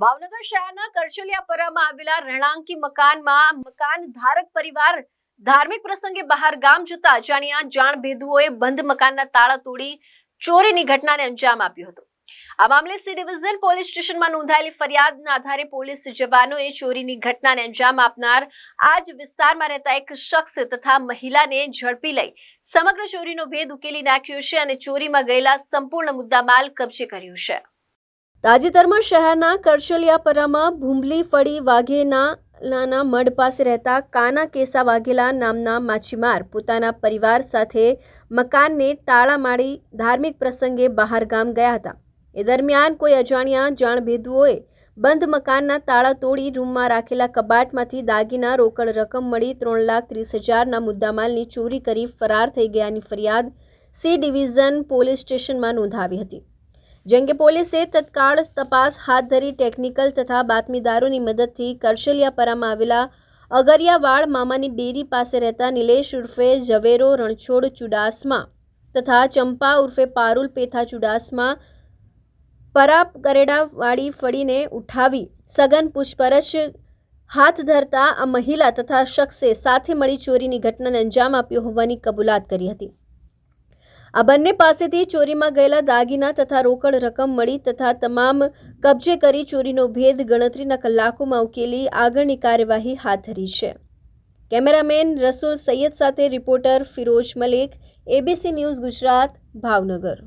ભાવનગર શહેરના કરચલિયાપરામાં આવેલા રહેણાંકી મકાનમાં મકાન ધારક પરિવાર ધાર્મિક પ્રસંગે બહાર ગામ જતા અજાણ્યા જાણ ભેદુઓએ બંધ મકાનના તાળા તોડી ચોરીની ઘટનાને અંજામ આપ્યો હતો. આ મામલે સી ડિવિઝન પોલીસ સ્ટેશનમાં નોંધાયેલી ફરિયાદના આધારે પોલીસ જવાનોએ ચોરીની ઘટનાને અંજામ આપનાર આ જ વિસ્તારમાં રહેતા એક શખ્સ તથા મહિલાને ઝડપી લઈ સમગ્ર ચોરીનો ભેદ ઉકેલી નાખ્યો છે અને ચોરીમાં ગયેલા સંપૂર્ણ મુદ્દામાલ કબજે કર્યું છે. તાજેતરમાં શહેરના કરશલિયાપરામાં ભૂંબલી ફળી વાઘેના નાના મઢ પાસે રહેતા કાના કેસા વાઘેલા નામના માછીમાર પોતાના પરિવાર સાથે મકાનને તાળા મારી ધાર્મિક પ્રસંગે બહાર ગામ ગયા હતા. એ દરમિયાન કોઈ અજાણ્યા જાણભેદુઓએ બંધ મકાનના તાળા તોડી રૂમમાં રાખેલા કબાટમાંથી દાગીના રોકડ રકમ મળી ત્રણ લાખ ત્રીસ હજારના મુદ્દામાલની ચોરી કરી ફરાર થઈ ગયાની ફરિયાદ સી ડિવિઝન પોલીસ સ્ટેશનમાં નોંધાવી હતી. જેંગે પોલીસે તત્કાળ તપાસ હાથ ધરી ટેકનિકલ તથા બાતમીદારોની મદદથી કરશલિયાપરામાં આવેલા અગરિયાવાડ મામાની ડેરી પાસે રહેતા નિલેશ ઉર્ફે ઝવેરો રણછોડ ચુડાસમા તથા ચંપા ઉર્ફે પારુલ પેથા ચુડાસમા પરાપ કરેડાવાળી ફળીને ઉઠાવી સઘન પૂછપરછ હાથ ધરતા આ મહિલા તથા શખ્સે સાથે મળી ચોરીની ઘટનાને અંજામ આપ્યો હોવાની કબૂલાત કરી હતી. આ બંને પાસેથી ચોરીમાં ગયેલા દાગીના તથા રોકડ રકમ મળી તથા તમામ કબજે કરી ચોરીનો ભેદ ગણતરીના કલાકોમાં ઉકેલી આગળની કાર્યવાહી હાથ ધરી છે. કેમેરામેન રસુલ સૈયદ સાથે reporter Firoz Malik ABC News Gujarat, Bhavnagar.